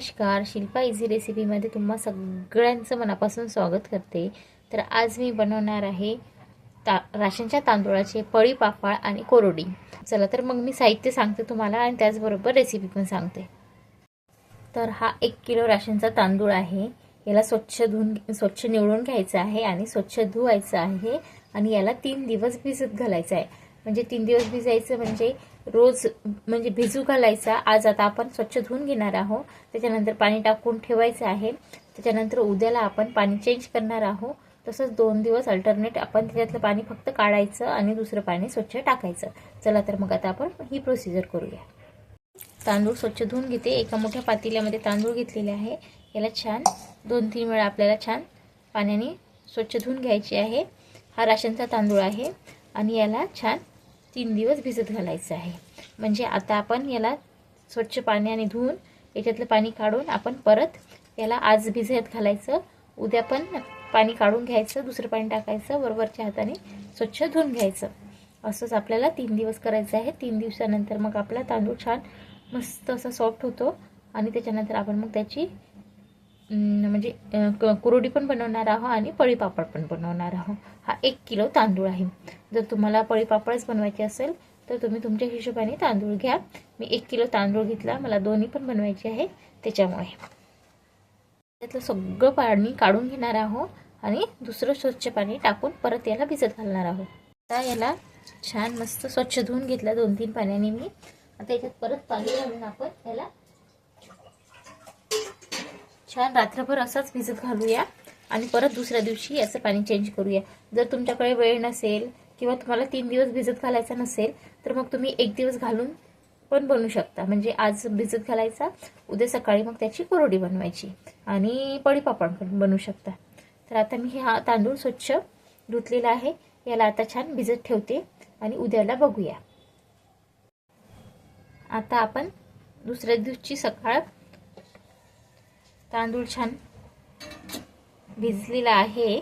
नमस्कार. शिल्पा इझी रेसिपीमध्ये तुम्हा सगळ्यांचं मनापासून स्वागत करते. तर आज मी बनवणार आहे ता राशनच्या तांदूळाचे पळी पापड आणि कोरडी. चला तर मग मी साहित्य सांगते तुम्हाला आणि त्याचबरोबर रेसिपी पण सांगते. तर हा एक किलो राशनचा तांदूळ आहे. याला स्वच्छ धुवून स्वच्छ निवडून घ्यायचं आहे आणि स्वच्छ धुवायचं आहे आणि याला तीन दिवस भिजत घालायचं आहे. म्हणजे तीन दिवस भिजायचं म्हणजे रोज म्हणजे भिजू घालायचा. आज आता आपण स्वच्छ धुवून घेणार आहोत. त्याच्यानंतर पाणी टाकून ठेवायचं आहे. त्याच्यानंतर उद्याला आपण पाणी चेंज करणार आहोत. तसंच दोन दिवस अल्टरनेट आपण त्याच्यातलं पाणी फक्त काढायचं आणि दुसरं पाणी स्वच्छ टाकायचं. चला तर मग आता आपण ही प्रोसिजर करूया. तांदूळ स्वच्छ धुवून घेते. एका मोठ्या पातेल्यामध्ये तांदूळ घेतलेले आहे. याला छान दोन तीन वेळा आपल्याला छान पाण्याने स्वच्छ धुवून घ्यायचे आहे. हा राशनचा तांदूळ आहे. आणि याला छान तीन दिवस भिजत घालायचं आहे. म्हणजे आता आपण याला स्वच्छ पाण्याने धुवून याच्यातलं पाणी काढून आपण परत याला आज भिजत घालायचं. उद्या पण पाणी काढून घ्यायचं दुसरं पाणी टाकायचं बरोबरच्या हाताने स्वच्छ धुवून घ्यायचं. असंच आपल्याला तीन दिवस करायचं आहे. तीन दिवसानंतर मग आपला तांदूळ छान मस्त असा सॉफ्ट होतो आणि त्याच्यानंतर आपण मग त्याची म्हणजे कुरोडी क- कुरडी पण बनवणार आहोत आणि पळी पापड पण बनवणार आहोत. हा एक किलो तांदूळ आहे. जर तुम्हाला पळीपापडच बनवायचे असेल तर तुम्ही तुमच्या हिशोबाने तांदूळ घ्या. मी एक किलो तांदूळ घेतला मला दोन्ही पण बनवायचे आहे त्याच्यामुळे. त्यातलं सगळं पाणी काढून घेणार आहोत आणि दुसरं स्वच्छ पाणी टाकून परत याला भिजत घालणार आहोत आता याला छान मस्त स्वच्छ धुवून घेतला दोन तीन पाण्याने मी. आता याच्यात परत पाणी घालून आपण याला छान रात्रभर असाच भिजत घालूया. आणि परत दुसऱ्या दिवशी याचं पाणी चेंज करूया. जर तुमच्याकडे वेळ नसेल किंवा तुम्हाला तीन दिवस भिजत घालायचा नसेल तर मग तुम्ही एक दिवस घालून पण बनवू शकता. म्हणजे आज भिजत घालायचा उद्या सकाळी मग त्याची कोरडी बनवायची आणि पळीपापड पण बनवू शकता. तर आता मी हा तांदूळ स्वच्छ धुतलेला आहे. याला आता छान भिजत ठेवते आणि उद्याला बघूया. आता आपण दुसऱ्या दिवशी सकाळ तांदूळ छान भिजलेला आहे.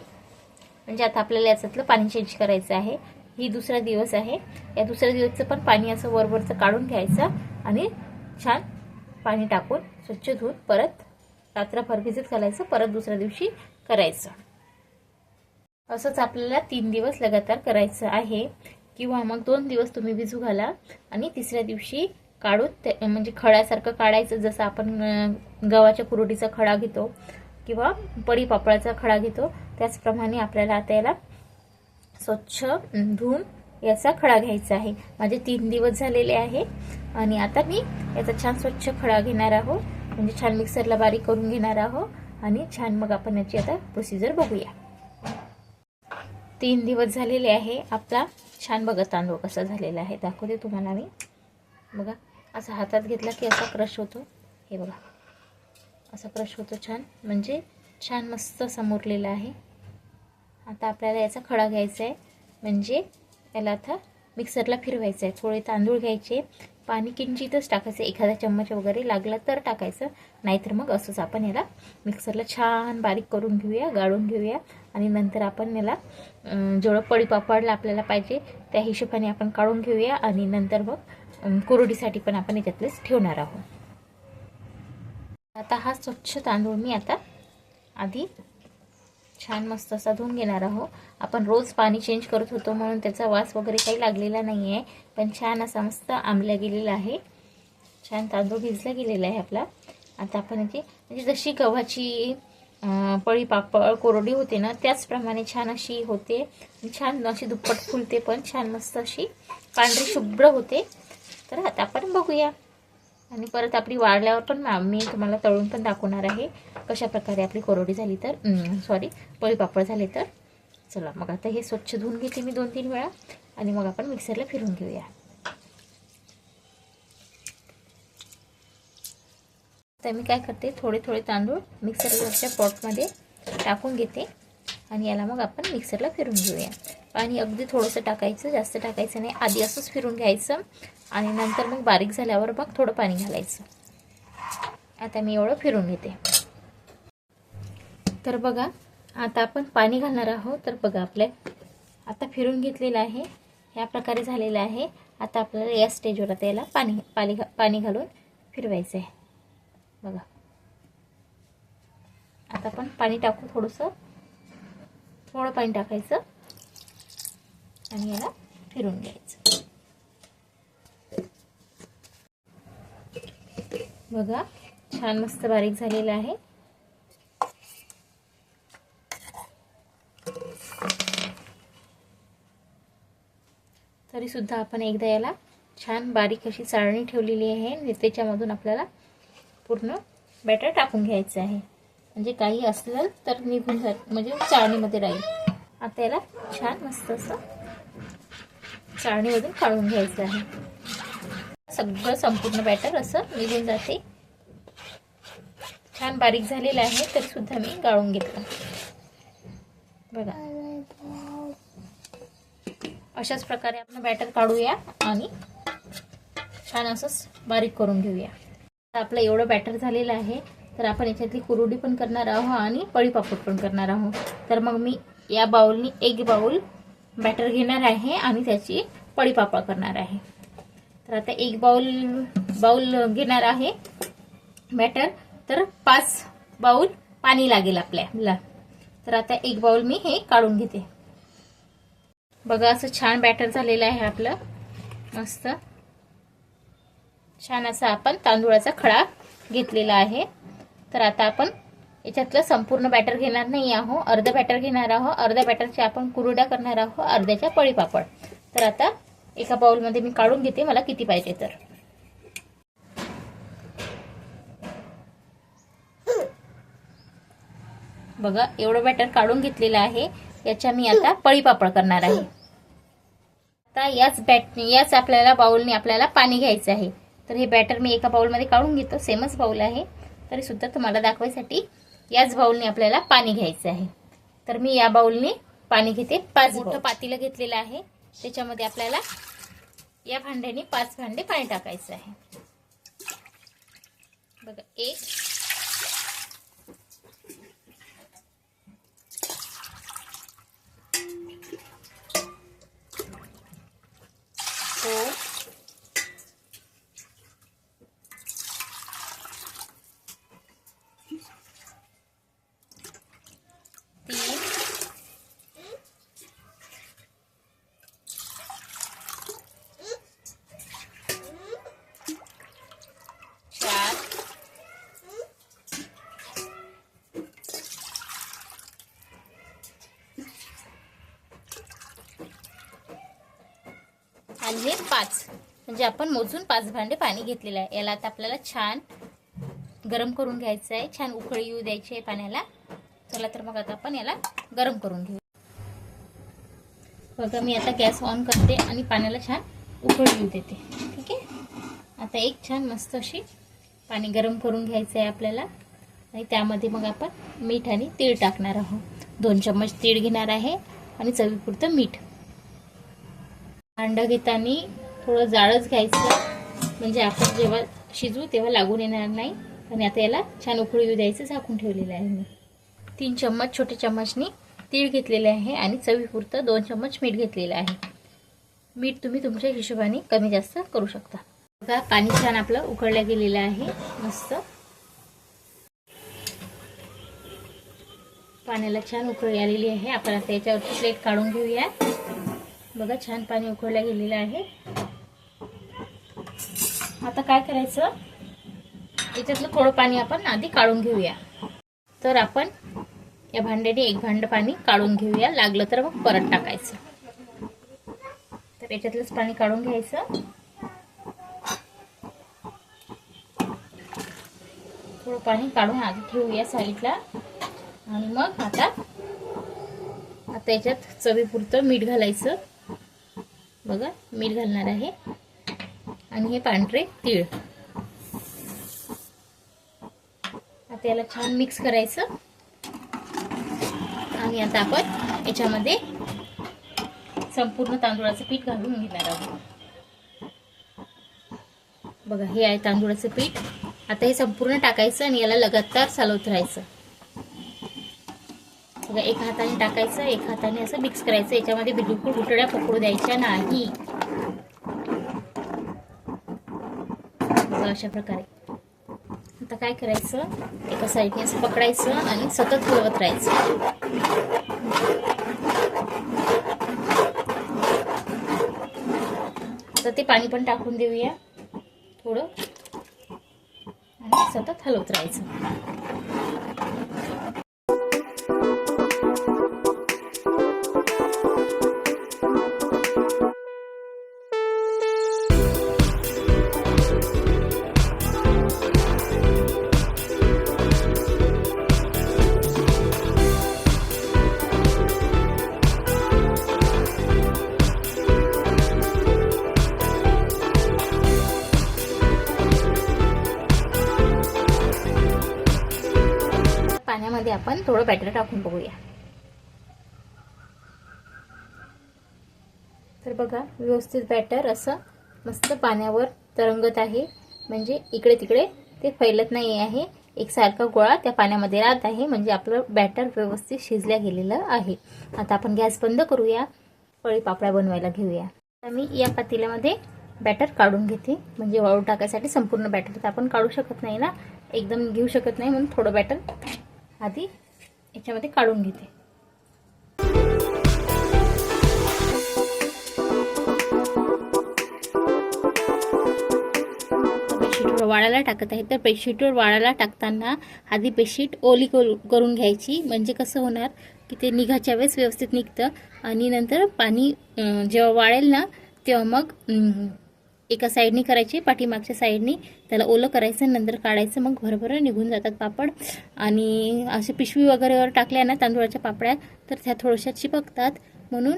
म्हणजे आता आपल्याला याच्यातलं पाणी चेंज करायचं आहे. ही दुसरा दिवस आहे. या दुसऱ्या दिवसचं पण पाणी असं वरवरचं काढून घ्यायचं आणि छान पाणी टाकून स्वच्छ धुवून परत रात्रभर भिजत घालायचं परत दुसऱ्या दिवशी करायचं. असंच आपल्याला तीन दिवस लगातार करायचं आहे. किंवा मग दोन दिवस तुम्ही भिजू घाला आणि तिसऱ्या दिवशी काढून ते म्हणजे खड्यासारखं काढायचं. जसं आपण गव्हाच्या कुरडीचा खडा घेतो किंवा पडी पापळाचा खडा घेतो त्याचप्रमाणे आपल्याला आता याला स्वच्छ धुवून याचा खडा घ्यायचा आहे. माझे तीन दिवस झालेले आहे आणि आता मी याचा छान स्वच्छ खडा घेणार आहोत. म्हणजे छान मिक्सरला बारीक करून घेणार आहोत आणि छान मग आपण याची आता प्रोसिजर बघूया. तीन दिवस झालेले आहे. आपला छान बघा तांदूळ कसा झालेला आहे. दाखवते तुम्हाला मी. बघा असा हातात घेतला की असा क्रश होतो. हे बघा. असा क्रश होतो छान. म्हणजे छान मस्त समोरलेला आहे. आता आपल्याला याचा खडा घ्यायचा आहे म्हणजे याला आता मिक्सरला फिरवायचं आहे थोडे तांदूळ घ्यायचे. पाणी किंचितच टाकायचं. एखादा चम्मच वगैरे लागला तर टाकायचं. नाहीतर मग असंच आपण याला मिक्सरला छान बारीक करून घेऊया गाळून घेऊया. आणि नंतर आपण याला जेवढं पळी पापडला आपल्याला पाहिजे त्या हिशोबाने आपण काढून घेऊया. आणि नंतर मग कुरडीसाठी पण आपण याच्यातलेच ठेवणार आहोत. आता हा स्वच्छ तांदूळ मी आता आधी छान मस्त असा धुवून घेणार आहोत. आपण रोज पाणी चेंज करत होतो म्हणून त्याचा वास वगैरे काही लागलेला नाही आहे पण छान असा मस्त आंबल्या गेलेला आहे. छान तांदूळ भिजला गेलेला आहे आपला. आता आपण याची म्हणजे जशी गव्हाची पळी पापड कोरडी होते ना त्याचप्रमाणे छान अशी होते. छान अशी दुप्पट फुलते पण छान मस्त अशी पांढरी शुभ्र होते. तर आता आपण बघूया. आणि परत आपली वाळल्यावर पण मी तुम्हाला तळून पण दाखवणार आहे कशा प्रकारे आपली कोरडी झाली तर. सॉरी पोळीपापड झाले तर. चला मग आता हे स्वच्छ धुवून घेते मी दोन तीन वेळा. आणि मग आपण मिक्सरला फिरून घेऊया. तर मी काय करते थोडे थोडे तांदूळ मिक्सरवरच्या पॉटमध्ये टाकून घेते. आणि याला मग आपण मिक्सरला फिरून घेऊया. पाणी अगदी थोडंसं टाकायचं जास्त टाकायचं नाही. आधी असंच फिरून घ्यायचं. आणि नंतर मग बारीक झाल्यावर मग थोडं पाणी घालायचं. आता मी एवढं फिरून घेते. तर बघा आता आपण पाणी घालणार आहोत. तर बघा आपल्या आता फिरून घेतलेलं आहे. ह्या प्रकारे झालेलं आहे. आता आपल्याला या स्टेजवर आता याला पाणी पाणी घा पाणी घालून फिरवायचं आहे बघा. आता आपण पाणी टाकू थोडंसं थोडं पाणी टाकायचं. आणि याला फिरून घ्यायचं. बघा छान मस्त बारीक झालेलं आहे. तरी सुद्धा आपण एकदा याला छान बारीक अशी चाळणी ठेवलेली आहे आणि त्याच्यामधून आपल्याला पूर्ण बॅटर टाकून घ्यायचं आहे. म्हणजे काही असलं तर निघून जात म्हणजे चाळणीमध्ये राहील. आता याला छान मस्त असं चाळणीमधून काढून घ्यायचं आहे. सगळं संपूर्ण बॅटर असं निघून जाते. छान बारीक झालेलं आहे तरी सुद्धा मी गाळून घेतलं. बघा. अशाच प्रकारे आपण बॅटर काढूया आणि छान असंच बारीक करून घेऊया. आता आपलं एवढं बॅटर झालेलं आहे तर आपण याच्यातली कुरुडी पण करणार आहोत आणि पळीपापड पण करणार आहोत. तर मग मी या बाउलनी एक बाउल बॅटर घेणार आहे आणि त्याची पळीपापड करणार आहे. तर आता एक बाउल बाउल घेणार आहे. बॅटर तर पाच बाउल पाणी लागेल आपल्याला. तर आता एक बाउल मी हे काढून घेते. बघा असं छान बॅटर झालेलं आहे आपलं. मस्त. छान असा आपण तांदूळाचा खडा घेतलेला आहे. तर आता आपण याच्यातलं संपूर्ण बॅटर घेणार नाही आहो अर्ध बॅटर घेणार आहो अर्ध्या बॅटरच्या आपण कुरुड्या करणार आहो अर्ध्याच्या पळीपापड तर आता एका बाउलमध्ये मी काढून घेते मला किती पाहिजे तर. बघा एवढं बॅटर काढून घेतलेलं आहे. याच्या मी आता पळी पापड करणार आहे. आता याच बॅट याच आपल्याला बाउलने आपल्याला पाणी घ्यायचं आहे. तर हे बॅटर मी एका बाउलमध्ये काढून घेतो. सेमच बाउल आहे. तरी सुद्धा तुम्हाला दाखवायसाठी याच बाउलने आपल्याला पाणी घ्यायचं आहे. तर मी या बाउलने पाणी घेते. पाच मोठं पातीलं घेतलेलं आहे. त्याच्यामध्ये आपल्याला या भांड्याने पाच भांडे पाणी टाकायचं है बघा एक। दोन आणि हे पाच. म्हणजे आपण मोजून पाच भांडे पाणी घेतलेलं आहे. याला आता आपल्याला छान गरम करून घ्यायचं आहे. छान उकळी येऊ द्यायची आहे पाण्याला. चला तर मग आता आपण याला गरम करून घेऊ. बघा मी आता गॅस ऑन करते आणि पाण्याला छान उकळी येऊ देते. ठीक आहे? आता एक छान मस्त अशी पाणी गरम करून घ्यायचं आहे आपल्याला. आणि त्यामध्ये मग आपण मीठ आणि तीळ टाकणार आहोत. दोन चम्मच तीळ घेणार आहे आणि चवीपुरतं मीठ. अंड घेताना थोडं जाळच घ्यायचं. म्हणजे आपण जेव्हा शिजवू तेव्हा लागून येणार नाही. आणि आता याला छान उकळी येऊ द्यायचं झाकून ठेवलेलं आहे मी. तीन चम्मच छोटे चम्मचनी तीळ घेतलेले आहे आणि चवीपुरतं दोन चम्मच मीठ घेतलेलं आहे. मीठ तुम्ही तुमच्या हिशोबाने कमी जास्त करू शकता. बघा पाणी छान आपलं उकळलं गेलेलं आहे. मस्त. पाण्याला छान उकळी आलेली आहे. आपण आता याच्यावरची प्लेट काढून घेऊया. बघा छान पाणी उकळलं गेलेलं आहे. आता काय करायचं? याच्यातलं थोडं पाणी आपण आधी काढून घेऊया. तर आपण या भांड्याने एक भांड पाणी काढून घेऊया. लागलं तर मग परत टाकायचं. तर याच्यातलंच पाणी काढून घ्यायचं. थोडं पाणी काढून आधी ठेवूया साईडला. आणि मग आता आता याच्यात चवीपुरतं मीठ घालायचं. बघा मीठ घालणार आहे. आणि हे पांढरे तीळ. आता याला छान मिक्स करायचं. आणि आता आपण याच्यामध्ये संपूर्ण तांदूळाचं पीठ घालून घेणार आहोत. बघा हे आहे तांदूळाचं पीठ. आता हे संपूर्ण टाकायचं आणि याला लगातार चालवत राहायचं बघा एक हाताने टाकायचं एक हाताने असं मिक्स करायचं. याच्यामध्ये बिलकुल गुटड्या पकडू द्यायच्या नाही. अशा प्रकारे. आता काय करायचं? एका साईडने असं पकडायचं आणि सतत हलवत राहायचं. तर ते पाणी पण टाकून देऊया. थोडं. आणि सतत हलवत राहायचं. पाण्यामध्ये आपण थोडं बॅटर टाकून बघूया. तर बघा व्यवस्थित बॅटर असं मस्त पाण्यावर तरंगत आहे. म्हणजे इकडे तिकडे ते फैलत नाही आहे. एकसारखा गोळा त्या पाण्यामध्ये राहत आहे. म्हणजे आपलं बॅटर व्यवस्थित शिजल्या गेलेलं आहे. आता आपण गॅस बंद करूया. पळी पापड्या बनवायला घेऊया. आता मी या पातेल्यामध्ये बॅटर काढून घेते. म्हणजे वाळू टाकायसाठी संपूर्ण बॅटर तर आपण काढू शकत नाही ना? एकदम घेऊ शकत नाही म्हणून थोडं बॅटर आधी याच्यामध्ये काढून घेते. बेडशीटवर वाळायला टाकत आहे. तर बेडशीटवर वाळायला टाकताना आधी बेडशीट ओली करून घ्यायची. म्हणजे कसं होणार की ते निघाच्या वेळेस व्यवस्थित निघतं आणि नंतर पाणी जेव्हा वाळेल ना तेव्हा मग एका साईडनी करायची पाठीमागच्या साईडनी त्याला ओलं करायचं नंतर काढायचं मग भरभर निघून जातात पापड. आणि असे पिशवी वगैरेवर टाकल्या ना तांदूळाच्या पापड्या तर त्या थोड्याशा चिपकतात. म्हणून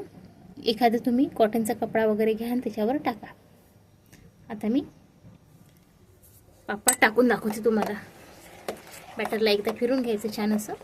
एखादं तुम्ही कॉटनचा कपडा वगैरे घ्या आणि त्याच्यावर टाका. आता मी पापड टाकून दाखवते तुम्हाला. बॅटरला एकदा फिरून घ्यायचं छान असं.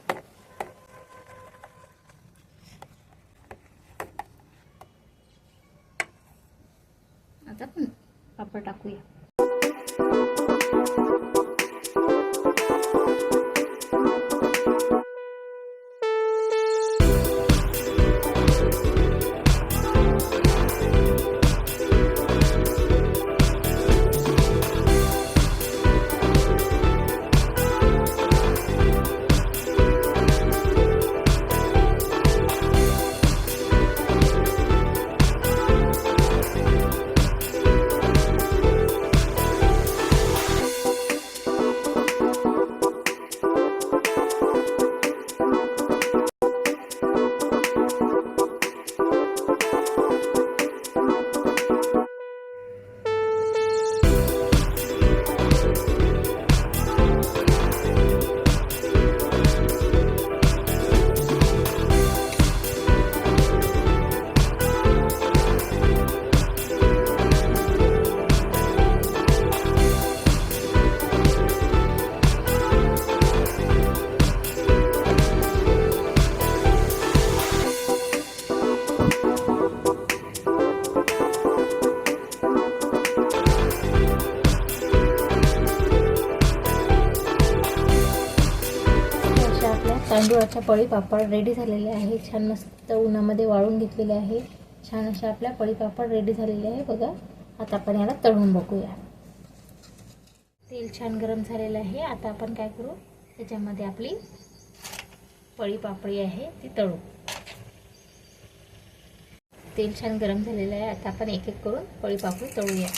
तांदूळाच्या पळी पापड रेडी झालेले आहे. छान मस्त उन्हामध्ये वाळून घेतलेले आहे. छान अशा आपल्या पळी पापड रेडी झालेले आहे. बघा आता आपण याला तळून बघूया. तेल छान गरम झालेलं आहे. आता आपण काय करू? त्याच्यामध्ये आपली पळी पापडी आहे ती तळू. तेल छान गरम झालेलं आहे. आता आपण एक एक करून पळी पापडी तळूया.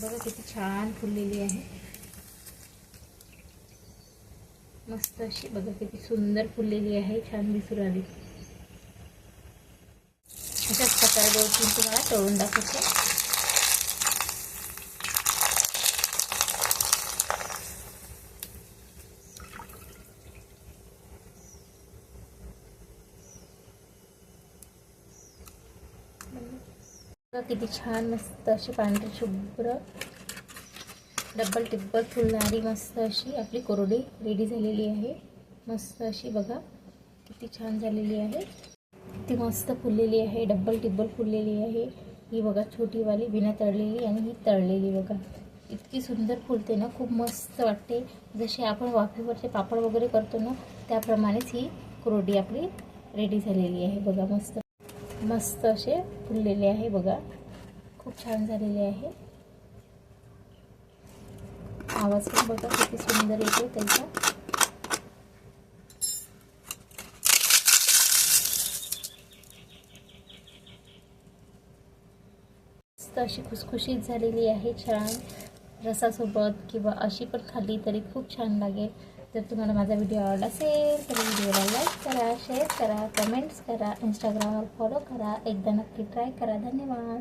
बघा किती छान फुललेली आहे. मस्त अशी बघा किती सुंदर फुललेली आहे छान दिसू राहिली अशाच प्रकारे दोन तुम्हाला तळून दाखवते. बघा किती छान मस्त अशी पांढरी शुभ्र डब्बल टिब्बल फुलणारी मस्त अशी आपली कोरडी रेडी झालेली आहे. मस्त अशी बघा किती छान झालेली आहे. किती मस्त फुललेली आहे डब्बल टिब्बल फुललेली आहे. ही बघा छोटीवाली बिना तळलेली आणि ही तळलेली बघा. इतकी सुंदर फुलते ना खूप मस्त वाटते. जसे आपण वाफेवरचे पापड वगैरे करतो ना त्याप्रमाणेच ही कुरोडी आपली रेडी झालेली आहे बघा मस्त. मस्त असे फुललेले आहे बघा. खूप छान झालेले आहे. आवाज पण बघा किती सुंदर येतो त्याचा. अशी खुसखुशीत झालेली आहे छान रसासोबत किंवा अशी पण खाल्ली तरी खूप छान लागेल. जर तुम्हाला माझा व्हिडिओ आवडला असेल तर व्हिडिओला लाईक करा शेअर करा कमेंट्स करा इंस्टाग्रामवर फॉलो करा. एकदा नक्की ट्राय करा. धन्यवाद.